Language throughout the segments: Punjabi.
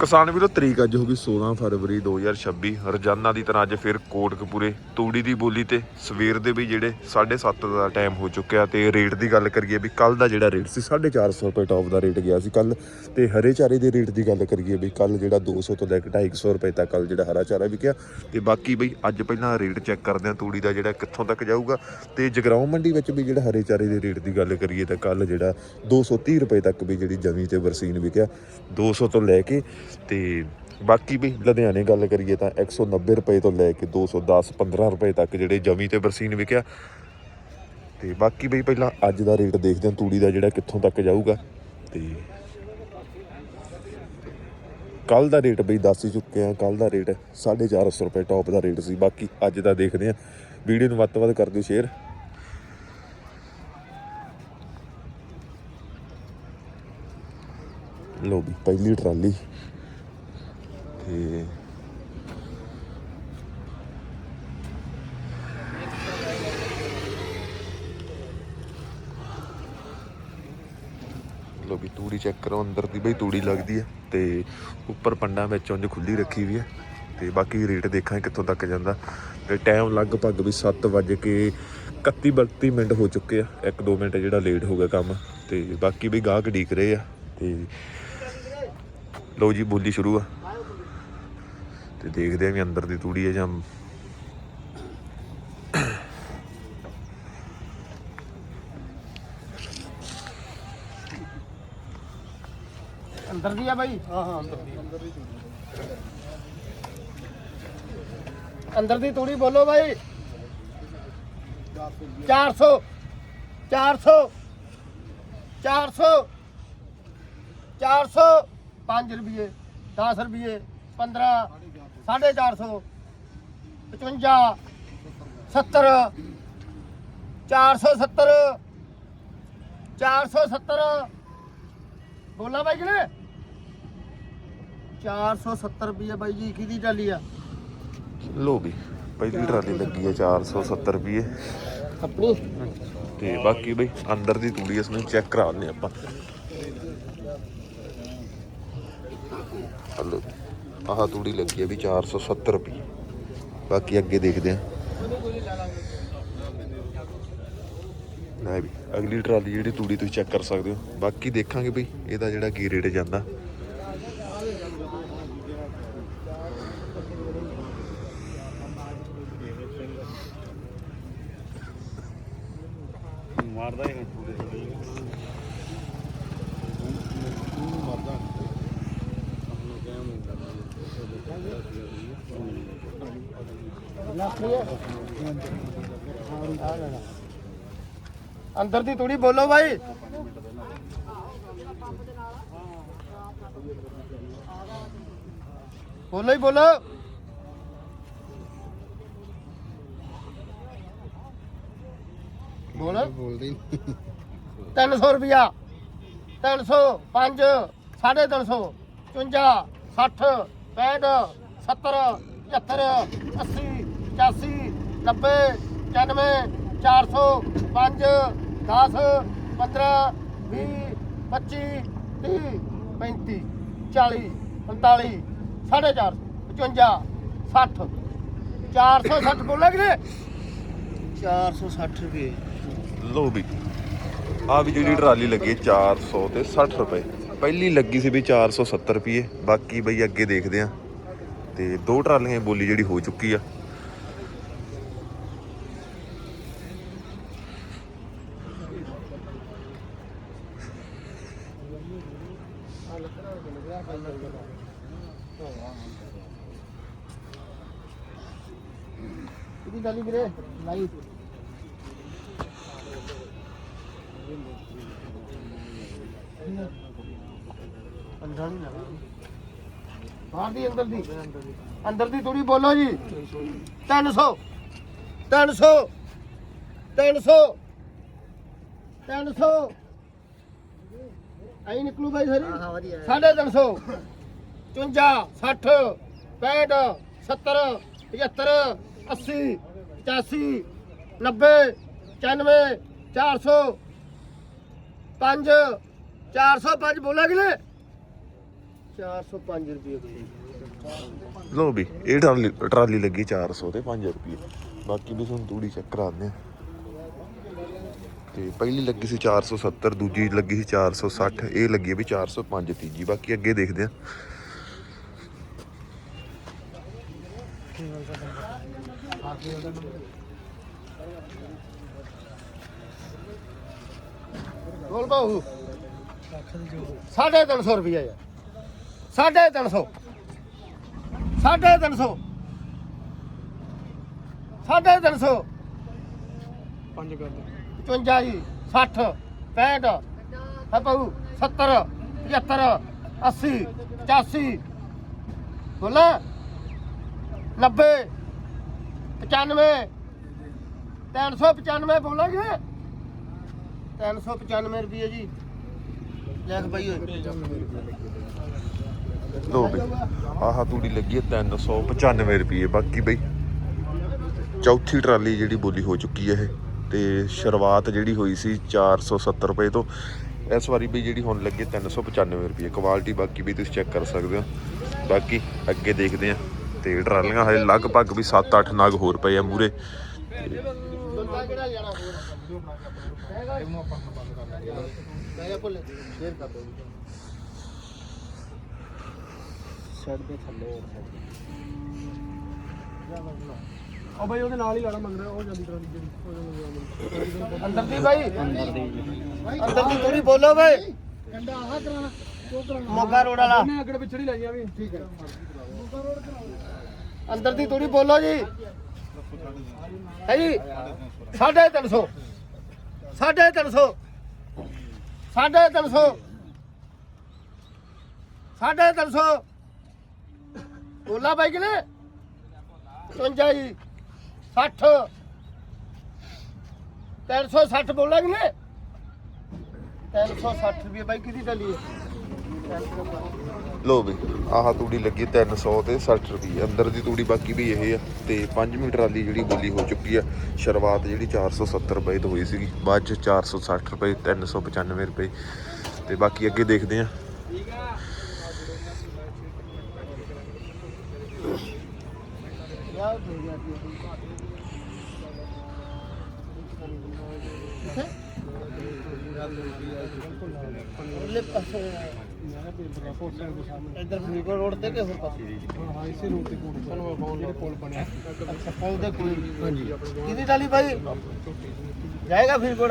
ਕਿਸਾਨ ਵੀਰੋ, ਤਰੀਕ ਅੱਜ ਹੋ ਗਈ 16 ਫਰਵਰੀ 2026 ਰੋਜ਼ਾਨਾ ਦੀ ਤਰ੍ਹਾਂ ਅੱਜ ਫਿਰ ਕੋਟਕਪੂਰੇ ਤੂੜੀ ਦੀ ਬੋਲੀ ਤੇ ਸਵੇਰ ਦੇ ਵੀ ਜਿਹੜੇ 7:30 ਦਾ ਟਾਈਮ ਹੋ ਚੁੱਕਿਆ ਤੇ ਰੇਟ ਦੀ ਗੱਲ ਕਰੀਏ ਵੀ ਕੱਲ ਦਾ ਜਿਹੜਾ ਰੇਟ ਸੀ 450 ਰੁਪਏ ਟੌਪ ਦਾ ਰੇਟ ਗਿਆ ਸੀ ਕੱਲ ਤੇ ਹਰੇ ਚਾਰੇ ਦੇ ਰੇਟ ਦੀ ਗੱਲ ਕਰੀਏ ਵੀ ਕੱਲ ਜਿਹੜਾ 200 ਤੋਂ ਲੈ ਕੇ 250 ਰੁਪਏ ਤੱਕ ਕੱਲ ਜਿਹੜਾ ਹਰਾ ਚਾਰਾ ਵਿਕਿਆ। ਤੇ ਬਾਕੀ ਬਈ ਅੱਜ ਪਹਿਲਾਂ ਰੇਟ ਚੈੱਕ ਕਰਦੇ ਆ ਤੂੜੀ ਦਾ ਜਿਹੜਾ ਕਿੱਥੋਂ ਤੱਕ ਜਾਊਗਾ। ਤੇ ਜਗਰਾਉਂ ਮੰਡੀ ਵਿੱਚ ਵੀ ਜਿਹੜਾ ਹਰੇ ਚਾਰੇ ਦੇ ਰੇਟ ਦੀ ਗੱਲ ਕਰੀਏ ਤਾਂ ਕੱਲ ਜਿਹੜਾ 230 ਰੁਪਏ ਤੱਕ ਵੀ ਜਿਹੜੀ ਜਮੀ ਤੇ ਵਰਸੀਨ ਵਿਕਿਆ। 200 ਤੋਂ ਲੈ ਕੇ ਤੇ ਬਾਕੀ ਵੀ ਲੁਧਿਆਣੇ ਗੱਲ ਕਰੀਏ ਤਾਂ 190 ਰੁਪਏ ਤੋਂ ਲੈ ਕੇ 210 15 ਰੁਪਏ ਤੱਕ ਜਿਹੜੇ ਜਮੀ ਤੇ ਬਰਸੀਨ ਵਿਕਿਆ। ਤੇ ਬਾਕੀ ਬਈ ਪਹਿਲਾਂ ਅੱਜ ਦਾ ਰੇਟ ਦੇਖਦੇ ਹਾਂ, ਤੂੜੀ ਦਾ ਜਿਹੜਾ ਕਿੱਥੋਂ ਤੱਕ ਜਾਊਗਾ। ਤੇ ਕੱਲ ਦਾ ਰੇਟ ਬਈ ਦੱਸ ਹੀ ਚੁੱਕੇ ਆ ਕੱਲ ਦਾ ਰੇਟ 450 ਰੁਪਏ ਟੌਪ ਦਾ ਰੇਟ ਸੀ। ਬਾਕੀ ਅੱਜ ਦਾ ਦੇਖਦੇ ਆ ਵੀਡੀਓ ਨੂੰ ਵੱਧ ਤੋਂ ਵੱਧ ਕਰ ਦਿਓ ਸ਼ੇਅਰ। ਲੋ ਵੀ ਪਹਿਲੀ ਟਰਾਲੀ। ਤੇ ਲੋ ਵੀ ਤੂੜੀ ਚੈੱਕ ਕਰੋ, ਅੰਦਰ ਦੀ ਬਈ ਤੂੜੀ ਲੱਗਦੀ ਹੈ ਤੇ ਉੱਪਰ ਪੰਡਾਂ ਵਿੱਚ ਉਂਝ ਖੁੱਲੀ ਰੱਖੀ ਵੀ ਹੈ ਤੇ ਬਾਕੀ ਰੇਟ ਦੇਖਾਂ ਕਿੱਥੋਂ ਤੱਕ ਜਾਂਦਾ। ਤੇ ਟਾਈਮ ਲਗਭਗ ਵੀ 7 ਵਜੇ ਕੇ 31 32 ਮਿੰਟ ਹੋ ਚੁੱਕੇ ਆ 1-2 ਮਿੰਟ ਜਿਹੜਾ ਲੇਟ ਹੋ ਗਿਆ ਕੰਮ ਤੇ ਬਾਕੀ ਵੀ ਗਾਹਕ ਢੀਕ ਰਹੇ ਆ ਤੇ ਲੋ ਜੀ ਬੋਲੀ ਸ਼ੁਰੂ ਆ। ਤੇ ਦੇਖਦੇ ਆ ਵੀ ਅੰਦਰ ਦੀ ਤੂੜੀ ਹੈ ਜਾਂ ਅੰਦਰ ਦੀ ਆ ਬਾਈ? ਹਾਂ ਹਾਂ ਅੰਦਰ ਦੀ ਅੰਦਰ ਦੀ ਤੂੜੀ। ਬੋਲੋ ਬਾਈ। 400 400 400 400 5 ਰੁਪਏ 10 ਰੁਪਏ 15 450 55 70 470 470 ਬੋਲਾ ਬਾਈ ਕਿਨੇ 470 ਰੁਪਏ ਬਾਈ ਜੀ ਕਿਹਦੀ ਟਾਲੀ ਆ? ਲੋ ਵੀ ਪਹਿਲੀ ਟਰਾਲੀ ਲੱਗੀ ਹੈ 470 ਰੁਪਏ ਆਪਣੀ। ਤੇ ਬਾਕੀ ਬਈ ਅੰਦਰ ਦੀ ਤੂੜੀ ਇਸ ਨੂੰ ਚੈੱਕ ਕਰਾ ਲੈਂਦੇ ਆਪਾਂ। ਹਲੋ ਆਹ ਤੂੜੀ ਲੱਗੀ ਹੈ ਵੀ 470 ਰੁਪਏ। ਬਾਕੀ ਅੱਗੇ ਦੇਖਦੇ ਹਾਂ ਲੈ ਵੀ, ਅਗਲੀ ਟਰਾਲੀ ਜਿਹੜੀ ਤੂੜੀ ਤੁਸੀਂ ਚੈੱਕ ਕਰ ਸਕਦੇ ਹੋ। ਬਾਕੀ ਦੇਖਾਂਗੇ ਬਈ, ਇਹਦਾ ਜਿਹੜਾ ਕੀ ਰੇਟ ਜਾਂਦਾ ਮਾਰਦਾ ਹੀ ਨਹੀਂ ਅੰਦਰ ਦੀ ਤੂੜੀ ਬੋਲੋ ਭਾਈ ਬੋਲੋ ਹੀ ਬੋਲੋ। ਬੋਲ। ਬੋਲਦੀ 300 ਰੁਪਿਆ 300 5 350 54 60 65 70 75 80 85 90 95 400 5 10 15 20 25 30 35 40 45 450 55 60 460 ਬੋਲਾ ਕਿ 460 ਰੁਪਏ। ਲੋ ਵੀ ਆ ਵੀ ਜਿਹੜੀ ਟਰਾਲੀ ਲੱਗੀ ਹੈ 400 ਤੇ 60 ਰੁਪਏ। ਪਹਿਲੀ ਲੱਗੀ ਸੀ ਵੀ 470 ਰੁਪਏ ਬਾਕੀ ਬਈ ਅੱਗੇ ਦੇਖਦੇ ਆ ਤੇ ਦੋ ਟਰਾਲੀਆਂ ਬੋਲੀ ਜਿਹੜੀ ਹੋ ਚੁੱਕੀ ਆ। ਕਿਹਦੀ ਡਾਲੀ ਵੀਰੇ? ਲਾਈ। ਅੰਦਰ ਦੀ ਬਾਹਰ ਦੀ, ਅੰਦਰ ਦੀ? ਅੰਦਰ ਦੀ ਥੋੜੀ ਬੋਲੋ ਜੀ। 300 300 300 300 ਆਈ ਨਿਕਲੂ ਬਾਈ ਸਾਰੀ। 350 54 60 65 70 75 80 85 90 95 400 5 405 ਬੋਲਾ ਕਿਲੇ 405 ਰੁਪਏ ਲੋ ਵੀ ਇਹ ਟਰਾਲੀ ਟਰਾਲੀ ਲੱਗੀ 400 ਤੇ 5 ਰੁਪਏ। ਬਾਕੀ ਵੀ ਤੁਹਾਨੂੰ ਤੂੜੀ ਚੈੱਕ ਕਰਾਉਂਦੇ ਆ। ਤੇ ਪਹਿਲੀ ਲੱਗੀ ਸੀ 470 ਦੂਜੀ ਲੱਗੀ ਸੀ 460 ਇਹ ਲੱਗੀ ਵੀ 405 ਤੀਜੀ। ਬਾਕੀ ਅੱਗੇ ਦੇਖਦੇ ਆ। ਬੋਲ ਬਾਹੂ ਸਾਢੇ ਤਿੰਨ ਸੌ ਰੁਪਇਆ ਯਾਰ। ਸਾਢੇ ਤਿੰਨ ਸੌ। ਸਾਢੇ ਤਿੰਨ ਸੌ। ਸਾਢੇ ਤਿੰਨ ਸੌ। ਪੰਜ ਕਰ ਦੇ। 55 ਜੀ 60 65 ਹੈ ਬਾਹੂ 70 75 80 85 ਬੋਲਾ। 90 95 395 ਬੋਲਾਂਗੇ 395 ਰੁਪਏ ਜੀ। ਲਿਖ ਬਈ ਲੋ ਬਈ ਆਹ ਤੂੜੀ ਲੱਗੀ ਹੈ 395 ਰੁਪਏ ਬਾਕੀ ਬਈ, ਚੌਥੀ ਟਰਾਲੀ ਜਿਹੜੀ ਬੋਲੀ ਹੋ ਚੁੱਕੀ ਹੈ ਇਹ। ਤੇ ਸ਼ੁਰੂਆਤ ਜਿਹੜੀ ਹੋਈ ਸੀ 470 ਰੁਪਏ ਤੋਂ, ਇਸ ਵਾਰੀ ਵੀ ਜਿਹੜੀ ਹੁਣ ਲੱਗੀ 395 ਰੁਪਏ। ਕੁਆਲਿਟੀ ਬਾਕੀ ਵੀ ਤੁਸੀਂ ਚੈੱਕ ਕਰ ਸਕਦੇ ਹੋ। ਬਾਕੀ ਅੱਗੇ ਦੇਖਦੇ ਆ ਤੇ ਟਰਾਲੀਆਂ ਹਜੇ ਲਗਭਗ ਵੀ 7-8 ਨਗ ਹੋਰ ਪਏ ਆ ਮੂਰੇ। ਬੰਦਾ ਕਿਹੜਾ ਜਾਣਾ ਛੱਡ ਦੇ ਉਹ ਬਈ ਉਹਦੇ ਨਾਲ ਹੀ ਲਾਣਾ ਮੰਗ ਰਿਹਾ ਉਹ ਜਾਂਦੀ ਟਰਾਲੀ ਜਿਹੜੀ ਅੰਦਰ ਦੀ। ਬਾਈ? ਅੰਦਰ ਦੀ। ਅੰਦਰ ਦੀ ਥੋੜੀ ਬੋਲੋ ਬਈ। ਕੰਡਾ ਆਹ ਕਰਾਣਾ ਉਹ ਕਰਾਣਾ ਮੋਗਾ ਰੋਡ ਵਾਲਾ। ਮੈਂ ਅੱਗੇ ਪਿਛੜੀ ਲਾਈਆਂ ਵੀ। ਠੀਕ ਹੈ। ਅੰਦਰ ਦੀ ਥੋੜੀ ਬੋਲੋ ਜੀ। ਹੈ ਜੀ? ਸਾਢੇ ਤਿੰਨ ਸੌ। ਸਾਢੇ ਤਿੰਨ ਸੌ। ਸਾਢੇ ਤਿੰਨ ਸੌ। ਸਾਢੇ ਤਿੰਨ ਸੌ। ਬੋਲਾ ਬਾਈ ਕਿਨੇ 55 ਜੀ। 60 360 ਬੋਲਾ ਕਿਨੇ 360 ਰੁਪਏ ਬਾਈ ਕਿਹਦੀ ਡਲੀ ਹੈ? ਲੋ ਵੀ ਆਹ ਤੂੜੀ ਲੱਗੀ 300 ਤੇ 60 ਰੁਪਏ ਅੰਦਰ ਦੀ ਤੂੜੀ ਬਾਕੀ ਵੀ ਇਹ ਆ ਤੇ 5ਵੀਂ ਟਰਾਲੀ ਜਿਹੜੀ ਬੋਲੀ ਹੋ ਚੁੱਕੀ ਆ ਸ਼ੁਰੂਆਤ ਜਿਹੜੀ 470 ਰੁਪਏ ਤੋਂ ਹੋਈ ਸੀਗੀ ਬਾਅਦ ਚ 460 ਰੁਪਏ 395 ਰੁਪਏ ਤੇ ਬਾਕੀ ਅੱਗੇ ਦੇਖਦੇ ਆ ਉਹਲੇ ਪਾਸੇ ਇੱਧਰ ਫਰੀਦਕੋਟ ਰੋਡ ਤੇ ਕਿ ਹੋਰ ਪਾਸੇ? ਹਾਂ ਇਸੇ ਰੂਟ ਤੇ ਕੋਲ ਸਾਨੂੰ ਜਿਹੜੇ ਪੁਲ ਬਣਿਆ ਅੱਛਾ ਪੁਲ ਦੇ ਕੋਲ। ਹਾਂਜੀ ਕਿਹਦੀ ਟਾਲੀ ਭਾਈ ਜਾਏਗਾ ਫਰੀਦਕੋਟ?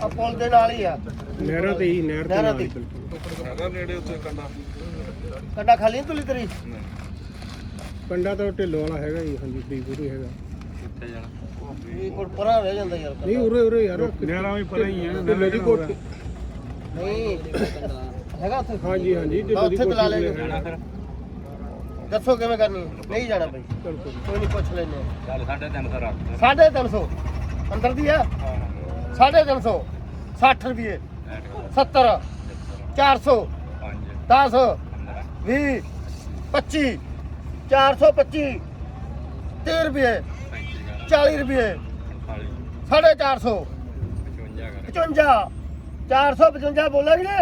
ਆ ਪੁਲ ਦੇ ਨਾਲ ਹੀ ਆ। ਨਹਿਰਾਂ ਤੇ ਹੀ ਨਹਿਰ ਨਹਿਰਾਂ ਤੇ ਹੈਗਾ ਨੇੜੇ ਉੱਤੇ ਕੰਡਾ ਕੰਡਾ ਖਾਲੀ ਤੁਲੀ ਤੇਰੀ? ਕੰਡਾ ਤਾਂ ਢਿੱਲੋ ਵਾਲਾ ਹੈਗਾ ਹੀ ਹਾਂਜੀ ਫਰੀਦਕੋਟ ਹੀ ਹੈਗਾ ਫਰੀਦਕੋਟ ਪਰਾਂ ਰਹਿ ਜਾਂਦਾ ਯਾਰ ਨਹੀਂ ਉਰੇ ਉਰੇ ਯਾਰ। ਨਹਿਰਾਂ ਵੀ ਪਰਾਂ ਹੀ ਆ ਢਿੱਲੋ ਦੀ ਕੋਠੀ। ਨਹੀਂ ਹੈਗਾ ਉੱਥੇ। ਹਾਂਜੀ ਹਾਂਜੀ ਤਾਂ ਢਿੱਲੋ ਦੀ ਉੱਥੇ ਬੁਲਾ ਕੋਠੀ ਲੈਂਗੇ ਦੱਸੋ ਕਿਵੇਂ ਕਰਨੀ? ਨਹੀਂ ਜਾਣਾ ਕੋਈ ਨਹੀਂ ਪੁੱਛ ਲੈਨੇ ਚੱਲ ਸਾਢੇ ਰੱਖ ਸਾਢੇ ਅੰਦਰ ਦੀ ਆ? ਸਾਢੇ ਤਿੰਨ ਸੌ। 60 ਰੁਪਏ। 70 400 ਪੰਜ। 10 20 25 425 30 ਰੁਪਏ। 40 ਰੁਪਏ। ਅਠਾਲੀ ਸਾਢੇ 400 ਪਚਵੰਜਾ। ਕਰ 55 455 ਬੋਲਾਂਗੇ ਨੇ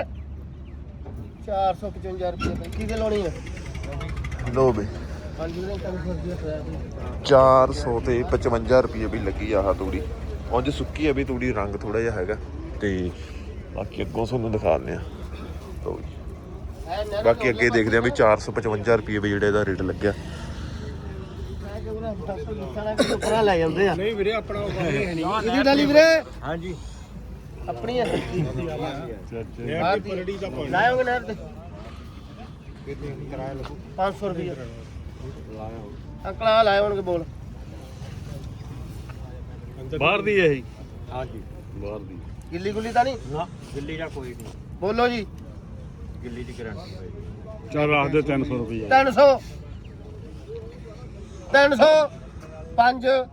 455 ਰੁਪਏ ਭਾਈ ਕਿਹਦੇ ਲਾਉਣੀ ਹੈ ਲੋ ਹੋਇਆ 400 ਤੇ। 55 ਰੁਪਏ ਵੀ ਲੱਗੀ ਆਹ ਤੂੜੀ। ਉਂਝ ਸੁੱਕੀ ਆ ਵੀ ਤੂੜੀ ਰੰਗ ਥੋੜਾ ਜਿਹਾ ਹੈਗਾ। ਤੇ ਬਾਕੀ ਅੱਗੋਂ ਤੁਹਾਨੂੰ ਦਿਖਾਉਂਦੇ ਆ। ਜੀ। ਬਾਕੀ ਅੱਗੇ ਦੇਖਦੇ ਆ ਵੀ 455 ਰੁਪਏ ਵੀ ਜਿਹੜੇ ਦਾ ਰੇਟ ਲੱਗਿਆ। ਪਰਾਂ ਲੈ ਜਾਂਦੇ ਆ। ਨਹੀਂ ਵੀਰੇ ਆਪਣਾ ਉਹ ਬਾਹਰ ਹੈ ਨਹੀਂ। ਕਿਹਦੀ ਡਾਲੀ ਵੀਰੇ? ਹਾਂਜੀ। ਆਪਣੀ ਹੈ ਨਹਿਰ ਦੀ ਪਲੜੀ ਦਾ ਪਾਣੀ। ਲਾਇਓਗੇ ਨਹਿਰ ਤੇ? ਕਿਰਾਇਆ ਲੱਗੂ। 500 ਰੁਪਏ ਅੰਕਲ ਆ ਲਾਏ ਹੋਣਗੇ ਬੋਲ। ਬਾਹਰ ਦੀ ਇਹ। ਹਾਂਜੀ। ਬਾਹਰ ਦੀ। ਗਿੱਲੀ ਗੁੱਲੀ ਤਾਂ ਨਹੀਂ? ਨਾ ਦਿੱਲੀ ਦਾ ਕੋਈ ਨਹੀਂ। ਬੋਲੋ ਜੀ। ਦਿੱਲੀ ਦੀ ਗਰੰਟੀ ਚੱਲ ਰੱਖ ਦੇ 300 ਰੁਪਏ 300 300 5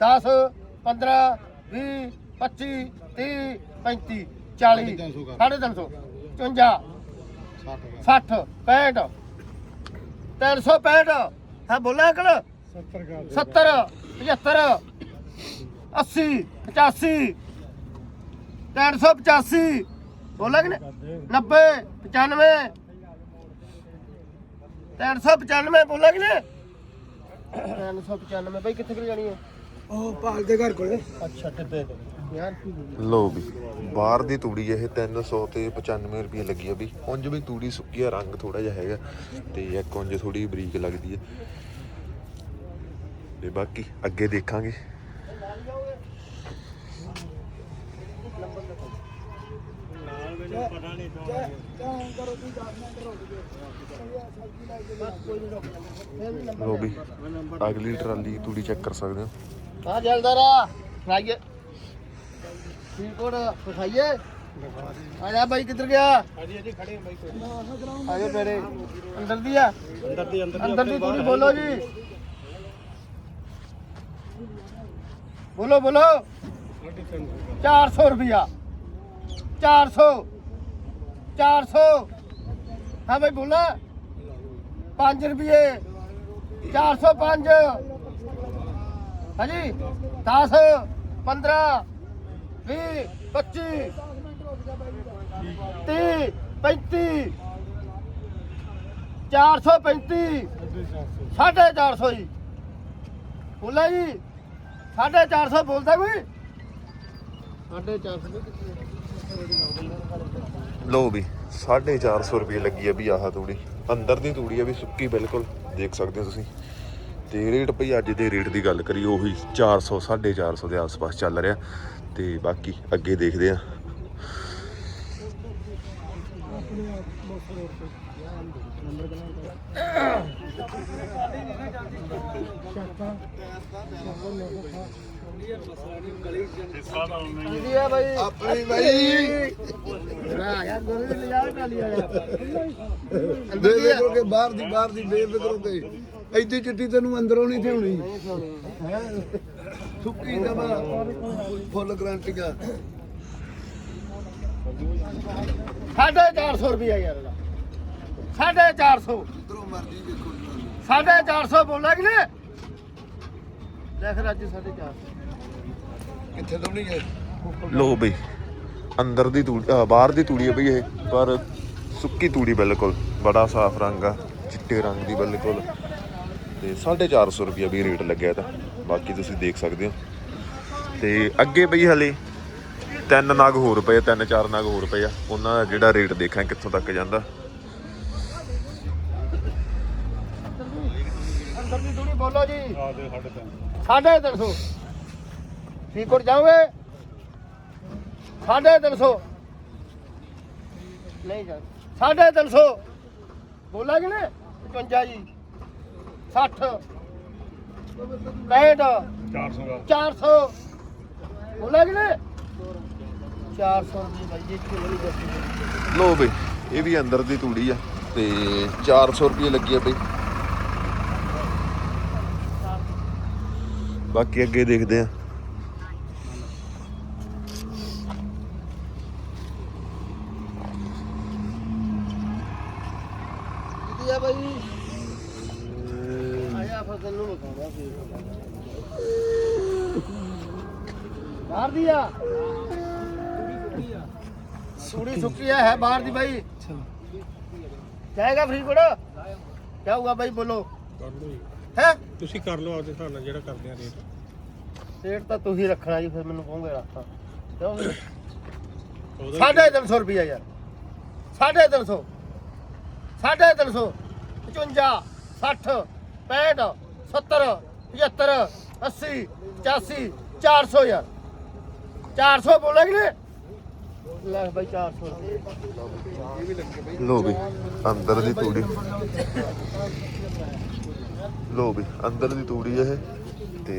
10 15 20 25 30 35 40 350 55 60 65 365 ਹਾਂ ਬੋਲਾ ਅੰਕਲ? 70 ਕਰ 70 75 80 85 385 ਬੋਲਾ ਕਿ ਨਹੀਂ? 90 95 395 ਬੋਲਾ ਕਿ ਨਹੀਂ 395 ਬਈ ਕਿੱਥੇ ਕਿ ਜਾਣੀ ਹੈ? ਉਹ ਪਾਲ ਦੇ ਘਰ ਕੋਲੇ। ਅੱਛਾ ਟਿੱਬੇ ਤੋਂ ਯਾਰ ਲੋ ਵੀ ਬਾਹਰ ਦੀ ਤੂੜੀ ਇਹ 300 ਤੇ 95 ਰੁਪਏ ਲੱਗੀ ਆ ਵੀ। ਉਂਝ ਵੀ ਤੂੜੀ ਸੁੱਕੀ ਆ ਰੰਗ ਥੋੜਾ ਜਿਹਾ ਹੈਗਾ। ਤੇ ਇੱਕ ਉਂਝ ਥੋੜੀ ਬਰੀਕ ਲੱਗਦੀ ਹੈ ਤੇ ਬਾਕੀ ਅੱਗੇ ਦੇਖਾਂਗੇ। ਲੋ ਵੀ ਅਗਲੀ ਟਰਾਲੀ ਤੂੜੀ ਚੈੱਕ ਕਰ ਸਕਦੇ ਹੋ। ਆ ਜਲਦਾਰਾ ਫਰਾਈਏ ਫਰੀਦਕੋਟ ਫਸਾਈਏ ਆ ਜਾ ਬਾਈ ਕਿੱਧਰ ਗਿਆ? ਹਾਂਜੀ ਹਾਂਜੀ ਖੜੇ ਬਾਈ ਕੋਈ ਆ ਜਾ ਅੰਦਰ ਦੀ ਆ? ਅੰਦਰ ਦੀ ਅੰਦਰ ਦੀ ਤੁਸੀਂ ਬੋਲੋ ਜੀ। ਬੋਲੋ ਬੋਲੋ। 400 ਰੁਪਿਆ 400 400 ਹਾਂ ਭਾਈ ਬੋਲਾ 5 ਰੁਪਏ 405 ਹਾਂਜੀ 10 15 20 25 30 35 435 ਸਾਢੇ 400 ਜੀ। ਬੋਲਾ ਜੀ। ਸਾਢੇ 400 ਬੋਲਦਾ ਕੋਈ? ਸਾਢੇ 400 ਲੋ ਵੀ 450 ਰੁਪਏ ਲੱਗੀ ਆ ਵੀ ਆਹ ਤੂੜੀ। ਅੰਦਰ ਦੀ ਤੂੜੀ ਆ ਵੀ ਸੁੱਕੀ ਬਿਲਕੁਲ, ਦੇਖ ਸਕਦੇ ਹੋ ਤੁਸੀਂ। ਤੇ ਰੇਟ ਭਈ ਅੱਜ ਦੇ ਰੇਟ ਦੀ ਗੱਲ ਕਰੀ ਉਹੀ 400 450 ਦੇ ਆਸ-ਪਾਸ ਚੱਲ ਰਿਹਾ। ਤੇ ਬਾਕੀ ਅੱਗੇ ਦੇਖਦੇ ਆ ਜੀ ਹੈ ਭਾਈ ਆਪਣੀ ਭਾਈ ਨਾ ਯਾਰ ਗੋਰੇ ਲੈ ਟਾਲੀ ਆ ਬੇਫਿਕਰ ਕੇ ਬਾਹਰ ਦੀ। ਬਾਹਰ ਦੀ ਬੇਫਿਕਰ ਕੇ ਐਡੀ ਚਿੱਟੀ ਤੈਨੂੰ ਅੰਦਰੋਂ ਨਹੀਂ ਥਿਉਣੀ ਸੁੱਕੀ ਦਵਾ ਫੁੱਲ ਗਰੰਟੀਆਂ ਸਾਢੇ 400 ਰੁਪਿਆ ਯਾਰ ਇਹਦਾ ਸਾਢੇ 400 ਜਿੱਧਰੋਂ ਮਰਜ਼ੀ ਵੇਖੋ ਸਾਢੇ 400 ਬੋਲਾ ਕਿ ਨੇ ਦੇਖ ਰਾਜੂ, ਸਾਢੇ 400 ਕਿੱਥੇ ਲੋ ਬਈ ਅੰਦਰ ਦੀ ਤੂੜੀ ਬਾਹਰ ਦੀ ਤੂੜੀ ਆ ਬਈ ਇਹ ਪਰ ਸੁੱਕੀ ਤੂੜੀ ਬਿਲਕੁਲ ਬੜਾ ਸਾਫ਼ ਰੰਗ ਆ ਚਿੱਟੇ ਰੰਗ ਦੀ ਬਿਲਕੁਲ। ਤੇ 450 ਰੁਪਏ ਵੀ ਰੇਟ ਲੱਗਿਆ ਤਾਂ ਬਾਕੀ ਤੁਸੀਂ ਦੇਖ ਸਕਦੇ ਹੋ। ਤੇ ਅੱਗੇ ਬਈ ਹਲੇ ਤਿੰਨ ਨਗ ਹੋਰ ਪਏ ਆ, ਤਿੰਨ ਚਾਰ ਨਗ ਹੋਰ ਪਏ ਆ ਉਹਨਾਂ ਦਾ ਜਿਹੜਾ ਰੇਟ ਦੇਖਾਂ ਕਿੱਥੋਂ ਤੱਕ ਜਾਂਦਾ। ਅੰਦਰ ਦੀ ਦੂਰੀ ਬੋਲੋ ਜੀ। ਆ ਦੇ ਸਾਡੇ ਤਾਂ ਸਾਢੇ 300 ਫਰੀਦਕੋਟ ਜਾਓਗੇ? ਸਾਢੇ 300 ਨਹੀਂ ਜਾ ਸਾਢੇ 300 ਬੋਲਾ ਕਿ ਨੇ 55 ਜੀ। 60 65 400 ਦਾ 400 ਬੋਲਾ ਕਿ ਨੇ 400 ਰੁਪਏ ਭਾਈ ਇਹ ਕਿਲੋ ਨਹੀਂ ਦੱਸੀ ਲੋ ਬਈ ਇਹ ਵੀ ਅੰਦਰ ਦੀ ਤੂੜੀ ਆ ਤੇ 400 ਰੁਪਏ ਲੱਗੀ ਆ ਬਈ। ਬਾਕੀ ਅੱਗੇ ਦੇਖਦੇ ਆ ਕਿੱਥੇ ਆ ਭਾਈ ਆਇਆ ਫਸਲ ਨੂੰ ਬਤਾਉਂਦਾ ਸੀ ਬਾਹਰ ਦੀ ਆ ਸੂੜੀ ਹੈ ਬਾਹਰ ਦੀ ਭਾਈ ਜਾਏਗਾ ਫਰੀਦਕੋਟ? ਹੁਆ ਭਾਈ ਬੋਲੋ। ਕਰ ਲਓ ਜੀ। ਹੈ? ਤੁਸੀਂ ਕਰ ਲਓ ਆਪਦੇ ਹਿਸਾਬ ਨਾਲ ਜਿਹੜਾ ਕਰਦੇ ਆ ਰੇਟ। ਰੇਟ ਤਾਂ ਤੁਸੀਂ ਰੱਖਣਾ ਜੀ ਫਿਰ ਮੈਨੂੰ ਕਹੋਗੇ ਰੱਖਤਾ ਕਿਉਂ? ਉਹਦਾ ਸਾਢੇ ਤਿੰਨ ਸੌ ਰੁਪਿਆ ਯਾਰ। ਸਾਢੇ ਤਿੰਨ ਸੌ। ਸਾਢੇ ਤਿੰਨ ਸੌ। 55 60 65 70 75 80 85 400 ਯਾਰ। 400 ਬੋਲੇ ਕਿ ਨਹੀਂ? ਲੈ ਭਾਈ 400 ਲੋ ਬਈ ਅੰਦਰ ਦੀ ਤੂੜੀ। ਲੋ ਬਈ ਅੰਦਰ ਦੀ ਤੂੜੀ ਇਹ। ਤੇ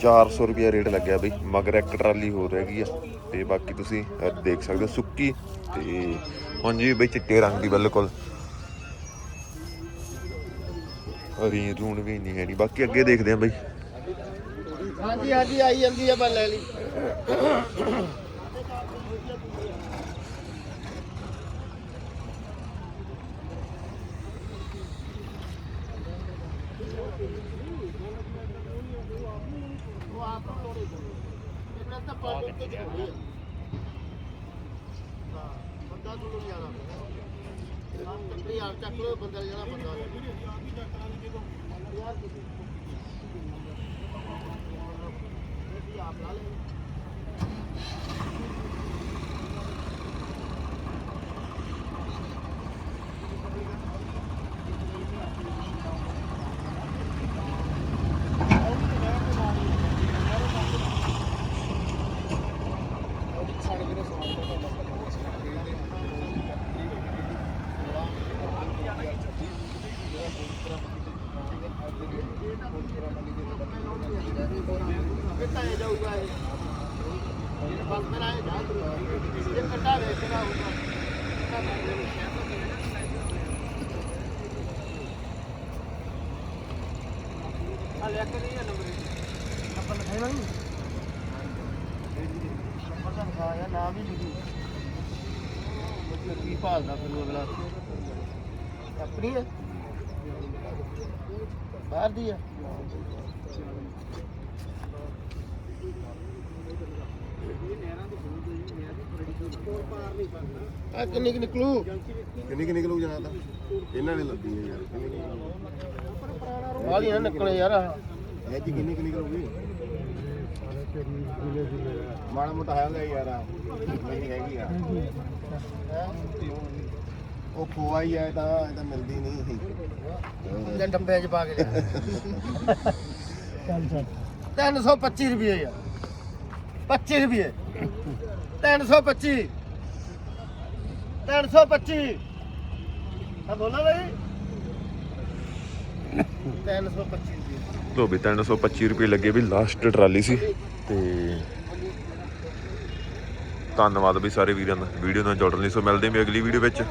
400 ਰੁਪਏ ਰੇਟ ਲੱਗਿਆ ਬਈ ਮਗਰ ਇੱਕ ਟਰਾਲੀ ਹੋ ਹੈਗੀ ਆ। ਤੇ ਬਾਕੀ ਤੁਸੀਂ ਅਹ ਦੇਖ ਸਕਦੇ ਹੋ ਸੁੱਕੀ। ਤੇ ਵੀ ਬਈ ਚਿੱਟੇ ਰੰਗ ਦੀ ਬਿਲਕੁਲ। ਰੀ ਰੂਣ ਵੀ ਨਹੀਂ ਹੈ ਨਹੀਂ ਬਾਕੀ ਅੱਗੇ ਦੇਖਦੇ ਆ ਬਈ। ਹਾਂਜੀ ਹਾਂਜੀ ਆਈ ਜਾਂਦੀ ਆ ਮੈਂ ਲੈ ਲਈ। ਬੰਦਾ ਤੁਹਾਨੂੰ ਜ਼ਿਆਦਾ ਕੰਟਰੀ ਆ ਚੱਕ ਲੋ ਬੰਦਾ ਜਿਹੜਾ ਬੰਦਾ ਯਾਰ ਤੁਸੀਂ ਆਪ ਲਾ ਲੈ ਕਿੱਥੇ ਜਾਊਗਾ ਇਹ ਇਹ ਬਸ ਮੇਰਾ ਇਹ ਜਾ ਇਹ ਕੱਟਾ ਵੇਚਣਾ ਹੋਊਗਾ ਆ ਲੈ ਕੇ ਨਹੀਂ ਨੰਬਰ ਨੰਬਰ ਲਿਖਾਈ ਨਹੀਂ ਨੰਬਰ ਤਾਂ ਲਿਖਾ ਯਾਰ ਨਾਮ ਹੀ ਲਿਖੀ ਕੀ ਭਾਲਦਾ ਫਿਰ ਉਹ ਅਗਲਾ? ਆਪਣੀ ਹੈ ਬਾਹਰ ਦੀ ਹੈ ਆ ਕਿੰਨੀ ਕਿ ਨਿਕਲੂ? ਕਿੰਨੀ ਕਿ ਨਿਕਲੂ ਜਨਾ ਤਾਂ ਇਹਨਾਂ ਨੇ ਲੱਦੀ ਹੈ ਯਾਰ ਕਿੰਨੀ ਬਾਹਲੀ ਨਾ ਨਿਕਲੇ ਯਾਰ। ਇਹ ਜੀ ਕਿੰਨੀ ਕਿ ਨਿਕਲੂਗੀ? ਮਾੜਾ ਮੋਟਾ ਹੈਗਾ ਯਾਰ ਨਹੀਂ ਹੈਗੀ ਆ। ਉਹ ਖੋਆ ਹੀ ਹੈ ਤਾਂ ਇਹ ਤਾਂ ਮਿਲਦੀ ਨਹੀਂ ਜਾਂ ਡੱਬੇ 'ਚ ਪਾ ਕੇ ਲਿਆ। 325 ਰੁਪਏ ਯਾਰ। 25 ਰੁਪਏ। 325 325 ਹਾਂ ਬੋਲਾ ਬਈ। 325 ਰੁਪਏ। ਲੋ ਵੀ 325 ਰੁਪਏ ਲੱਗੇ ਵੀ ਲਾਸਟ ਟਰਾਲੀ ਸੀ। ਤੇ ਧੰਨਵਾਦ ਵੀ ਸਾਰੇ ਵੀਰਾਂ ਦਾ। ਵੀਡੀਓ ਨਾਲ ਜੁੜਨ ਲਈ। ਸੋ ਮਿਲਦੇ ਹਾਂ ਵੀ ਅਗਲੀ ਵੀਡੀਓ ਵਿੱਚ।